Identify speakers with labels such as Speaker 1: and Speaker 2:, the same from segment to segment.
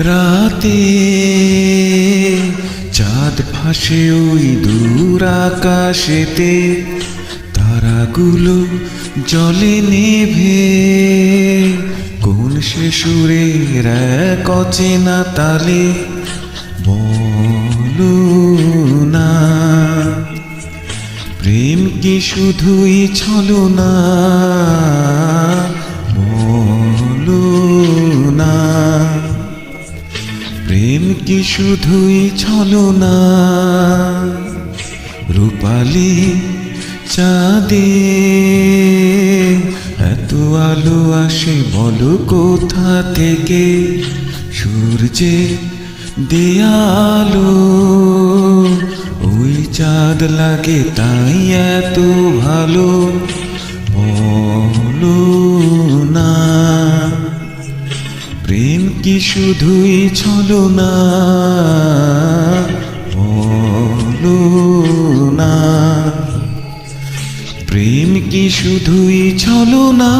Speaker 1: রাতে, চাঁদ ভাসে ওই দূর আকাশেতে, তারাগুলো জলে নেভে। কোন সে সুরের এক তালে, বলো না। প্রেম কি শুধুই ছলো কি শুধুই ছলো না রূপালি চাঁদে এত আলো আসে বলো কোথা থেকে? সূর্যে দেয়ালো, ওই চাঁদ লাগে তাই এত ভালো। কি শুধুই ছলো না? না। প্রেম কি শুধুই ছলো না?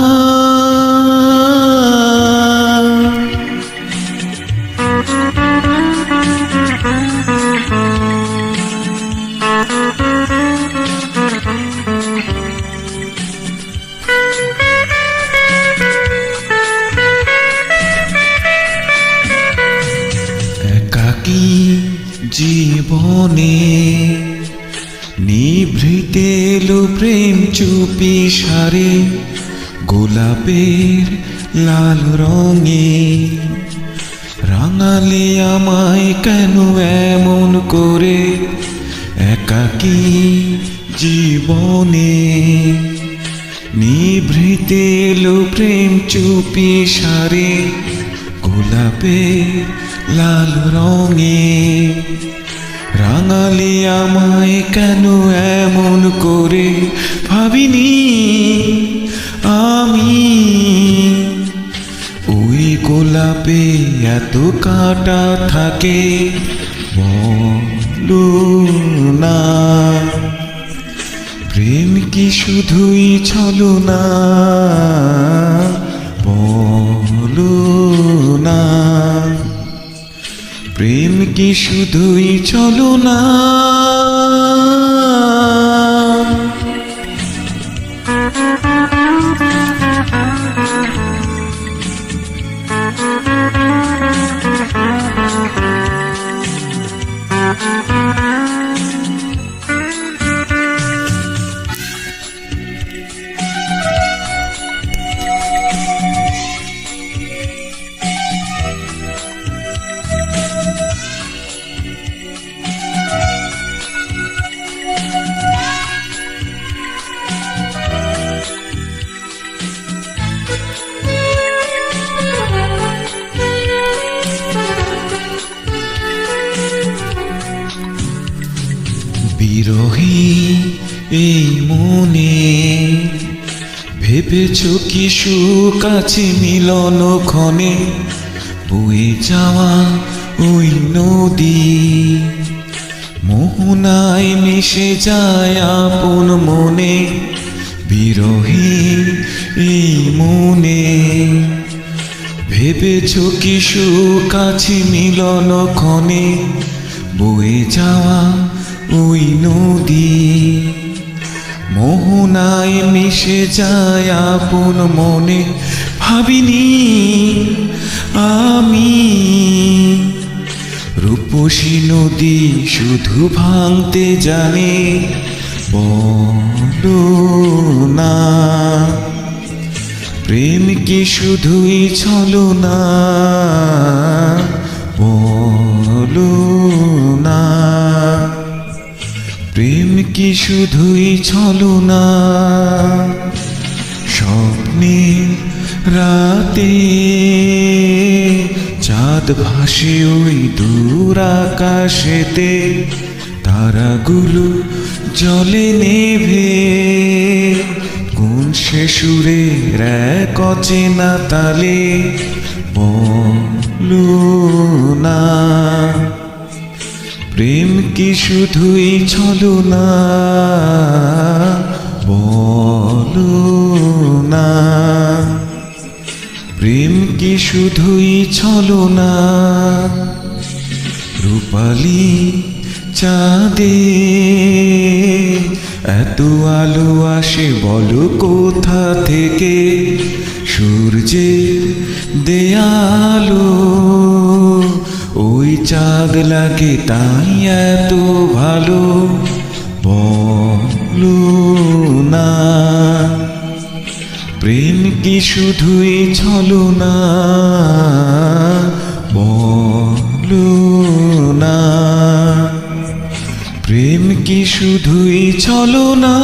Speaker 1: একাকী জীবনে নিভৃতে এলো প্রেম চুপি সারে, গোলাপের লাল রঙে। রাঙালে আমায় কেন এমন করে একাকী জীবনে? নিভৃতে এলো প্রেম চুপি সারে গোলাপে লাল রঙে। রাঙালি আমায় কেন এমন করে ভাবিনি? আমি ওই গোলাপে এত কাটা থাকে বলো না প্রেম কি শুধুই ছলো না কি শুধুই চলো না। বিরোহী এই মনে। ভেবেছ কি সুখ আছে মিলন ক্ষণে? বয়ে যাওয়া ওই নদী। মোহনায় মিশে যায় আপন মনে। বিরোহী এই মনে। ভেবেছ কি সুখ আছে মিলন ক্ষণে? বয়ে যাওয়া ওই নদী। মোহনায় মিশে যায় আপন মনে, ভাবিনি আমি। রূপসী নদী শুধু ভাঙতে জানে না। প্রেম কি শুধুই ছলো না রাতে চাঁদ ভাসে ওই দূর আকাশেতে, তারাগুলো জলে নেভে। কোন সে সুরের এক অচেনা তালে বলো না। প্রেম কি শুধুই ছলো কি শুধুই ছলো না। রূপালি চাঁদে, এত আলো আসে বলো কোথা থেকে? সূর্যে দেয়ালো, ওই চাঁদ লাগে তাই এত ভালো। বলো না। প্রেম কি শুধুই ছলো না। প্রেম কি শুধুই ছলো না